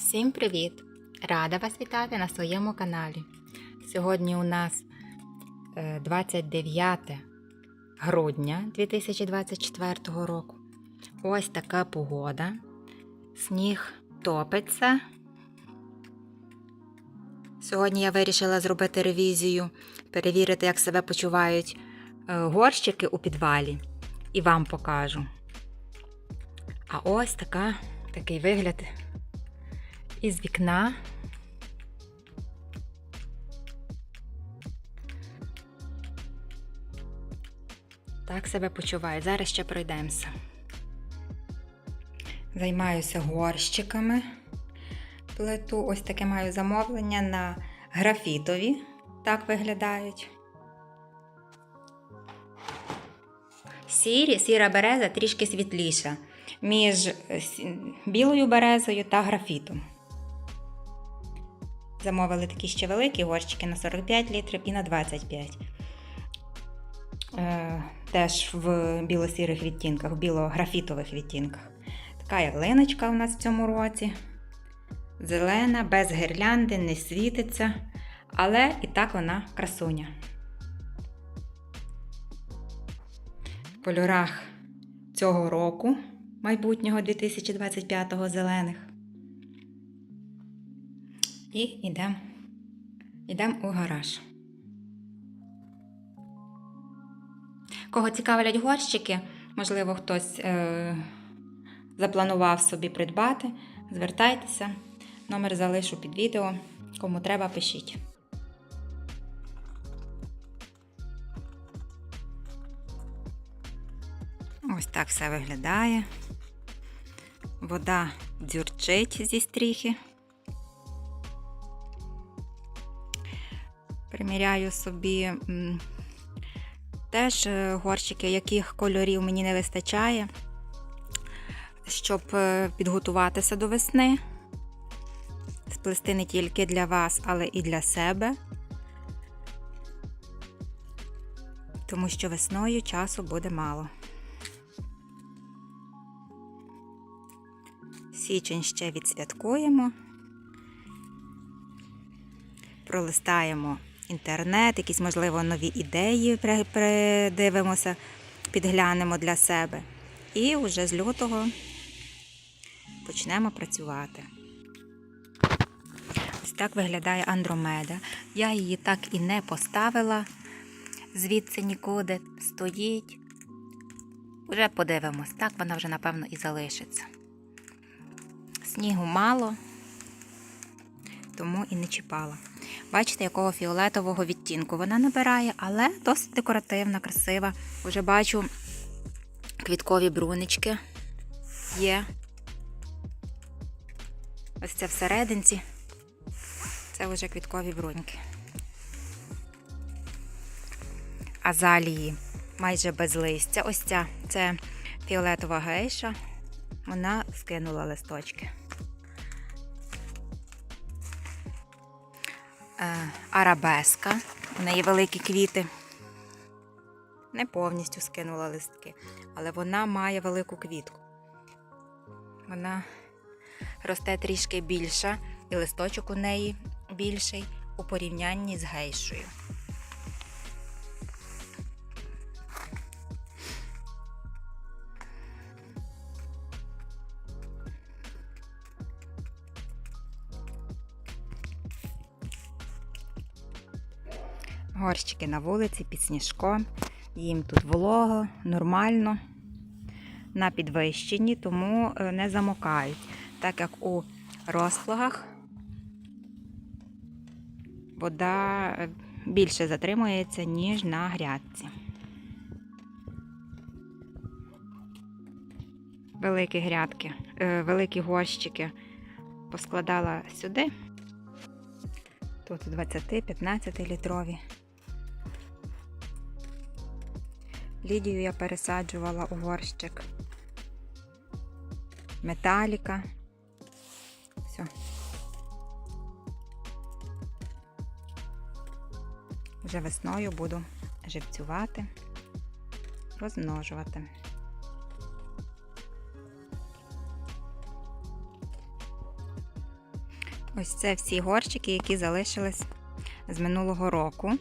Всім привіт! Рада вас вітати на своєму каналі. Сьогодні у нас е, 29 грудня 2024 року. Ось така погода. Сніг топиться. Сьогодні я вирішила зробити ревізію, перевірити, як себе почувають е, горщики у підвалі, і вам покажу. А ось така, такий вигляд із вікна. Так себе почуваю. Зараз ще пройдемося. Займаюся горщиками. Плиту ось таке маю замовлення на графітові. Так виглядають. Сірі, сіра береза трішки світліша між е, білою березою та графітом. Замовили такі ще великі горщики на 45 літрів і на 25. Е, теж в біло-сірих відтінках, в біло-графітових відтінках. Така ялиночка у нас в цьому році. Зелена, без гірлянди, не світиться, але і так вона красуня. В кольорах цього року, майбутнього 2025-го зелених. І йдемо йдем у гараж. Кого цікавлять горщики, можливо, хтось е, запланував собі придбати, звертайтеся. Номер залишу під відео. Кому треба, пишіть. Ось так все виглядає. Вода дзюрчить зі стріхи. Приміряю собі теж е, горщики, яких кольорів мені не вистачає, щоб е, підготуватися до весни. Сплести не тільки для вас, але і для себе. Тому що весною часу буде мало. Січень ще відсвяткуємо. Пролистаємо інтернет, якісь, можливо, нові ідеї придивимося, підглянемо для себе. І вже з лютого почнемо працювати. Ось так виглядає Андромеда. Я її так і не поставила звідси нікуди. Стоїть. Уже подивимось. Так вона вже, напевно, і залишиться. Снігу мало, тому і не чіпала. Бачите, якого фіолетового відтінку вона набирає, але досить декоративна, красива. Вже бачу квіткові брунички є. Ось це всерединці. Це вже квіткові бруньки. Азалії майже без листя. Ось ця це фіолетова гейша. Вона скинула листочки. Арабеска. У неї великі квіти. Не повністю скинула листки, але вона має велику квітку. Вона росте трішки більша, і листочок у неї більший у порівнянні з гейшою. Горщики на вулиці під сніжком. Їм тут волого, нормально, на підвищенні, тому е, не замокають. Так як у розплагах вода е, більше затримується, ніж на грядці. Великі грядки, е, великі горщики поскладала сюди. Тут 20-15 літрові. Лідію я пересаджувала у горщик. Металіка. Все. Вже весною буду живцювати, розмножувати. Ось це всі горщики, які залишились з минулого року.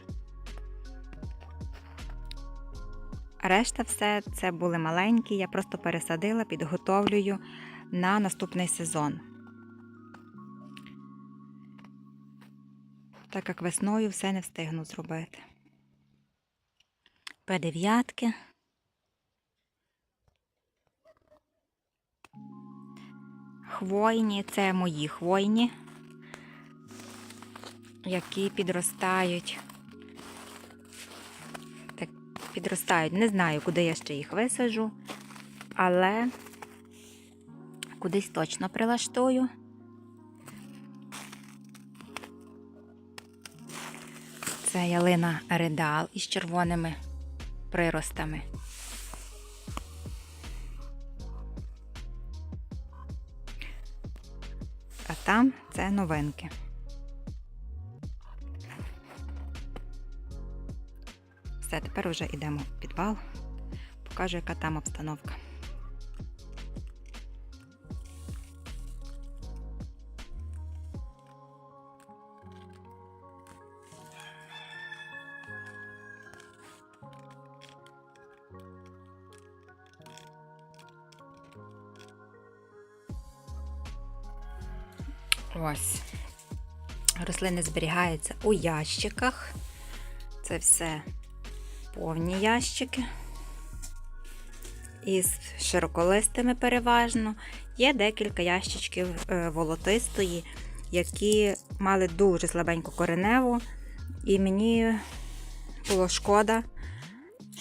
Решта все це були маленькі, я просто пересадила, підготовлюю на наступний сезон. Так як весною все не встигну зробити. П9. Хвойні це мої хвойні, які підростають. Підростають. Не знаю, куди я ще їх висаджу, але кудись точно прилаштую. Це ялина редал із червоними приростами. А там це новинки. Все, тепер вже йдемо в підвал. Покажу, яка там обстановка. Ось. Рослини зберігаються у ящиках. Це все повні ящики. Із широколистими переважно. Є декілька ящичків е, волотистої, які мали дуже слабеньку кореневу, і мені було шкода,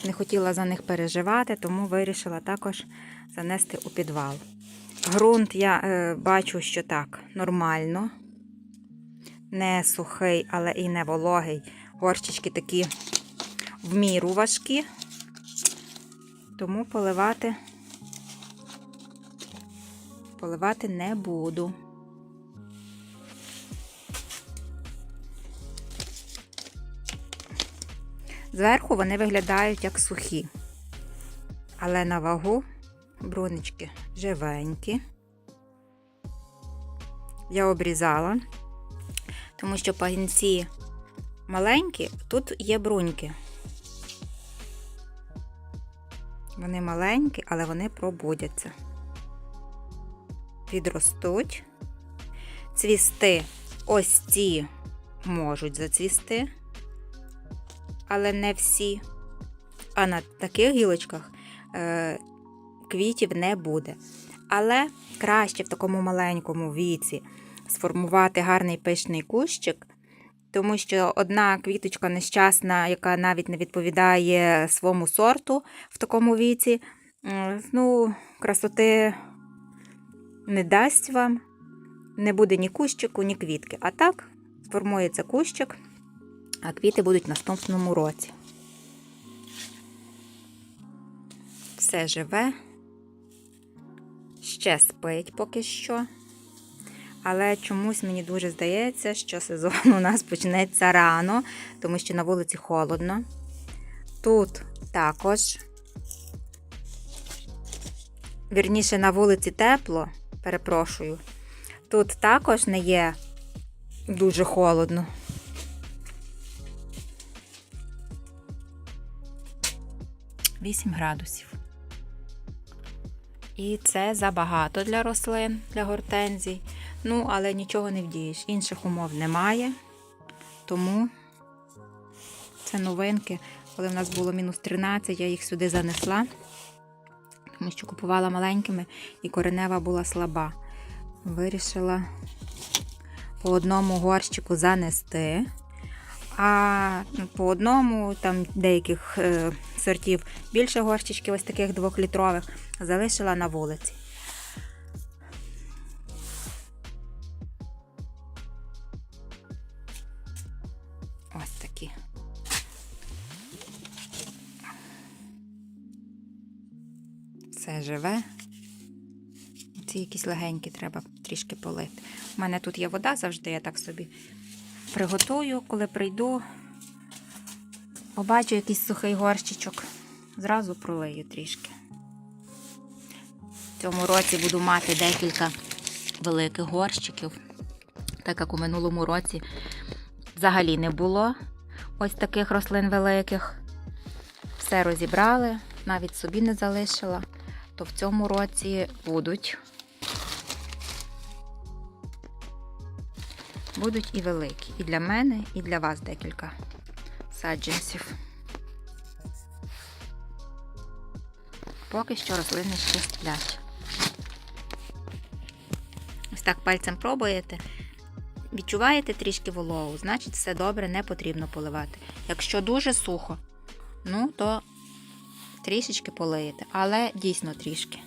не хотіла за них переживати, тому вирішила також занести у підвал. Грунт я е, бачу, що так, нормально. Не сухий, але і не вологий. Горщички такі в міру важкі. Тому поливати, поливати не буду. Зверху вони виглядають як сухі, але на вагу брунички живенькі. Я обрізала, тому що пагінці маленькі, тут є бруньки. Вони маленькі, але вони пробудяться. Відростуть. Цвісти ось ці можуть зацвісти, але не всі. А на таких гілочках е, квітів не буде. Але краще в такому маленькому віці сформувати гарний пишний кущик, тому що одна квіточка нещасна, яка навіть не відповідає своєму сорту в такому віці, ну, красоти не дасть вам, не буде ні кущику, ні квітки. А так сформується кущик, а квіти будуть в наступному році. Все живе, ще спить поки що. Але чомусь мені дуже здається, що сезон у нас почнеться рано, тому що на вулиці холодно. Тут також, вірніше, на вулиці тепло, перепрошую. Тут також не є дуже холодно. Вісім градусів. І це забагато для рослин, для гортензій. Ну, але нічого не вдієш. Інших умов немає. Тому це новинки. Коли в нас було мінус 13, я їх сюди занесла, тому що купувала маленькими і коренева була слаба. Вирішила по одному горщику занести. А по одному, там деяких е, сортів більше горщичків, ось таких двохлітрових, залишила на вулиці. Живе. Ці якісь легенькі треба трішки полити. У мене тут є вода завжди, я так собі приготую, коли прийду, побачу якийсь сухий горщичок, зразу пролию трішки. В цьому році буду мати декілька великих горщиків, так як у минулому році взагалі не було ось таких рослин великих. Все розібрали, навіть собі не залишила, то в цьому році будуть. Будуть і великі. І для мене, і для вас декілька саджанців. Поки що рослини ще сплять. Ось так пальцем пробуєте. Відчуваєте трішки вологу, значить все добре, не потрібно поливати. Якщо дуже сухо, ну то трішечки полиєте, але дійсно трішки.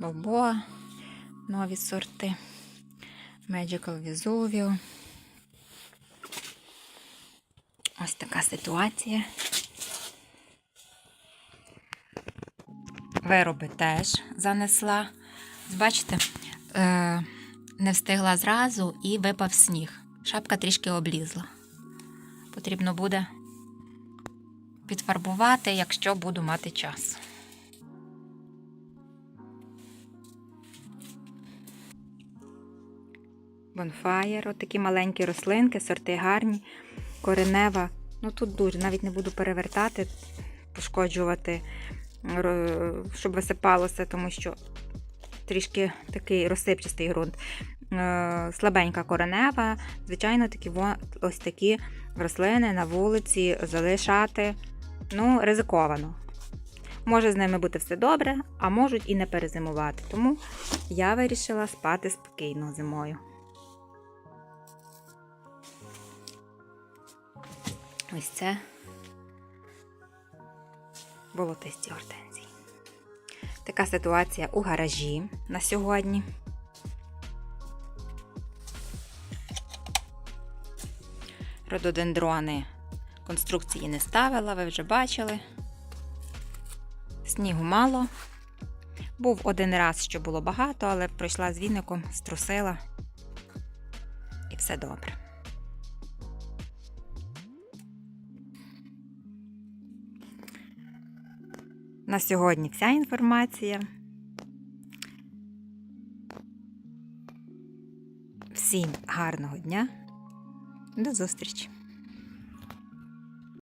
Бобоа, нові сорти. Magical Vesuvio. Ось така ситуація. Вироби теж занесла. Бачите, е, не встигла зразу і випав сніг. Шапка трішки облізла. Потрібно буде підфарбувати, якщо буду мати час. Бонфаєр, от такі маленькі рослинки, сорти гарні, коренева. Ну тут дуже, навіть не буду перевертати, пошкоджувати, щоб висипалося, тому що трішки такий розсипчастий ґрунт. Е, Слабенька коренева. Звичайно, такі ось такі рослини на вулиці залишати ну, ризиковано. Може з ними бути все добре, а можуть і не перезимувати. Тому я вирішила спати спокійно зимою. Ось це болотисті гортензії. Така ситуація у гаражі на сьогодні. Рододендрони конструкції не ставила, ви вже бачили. Снігу мало. Був один раз, що було багато, але пройшла з віником, струсила. І все добре. На сьогодні вся інформація. Всім гарного дня. До зустрічі!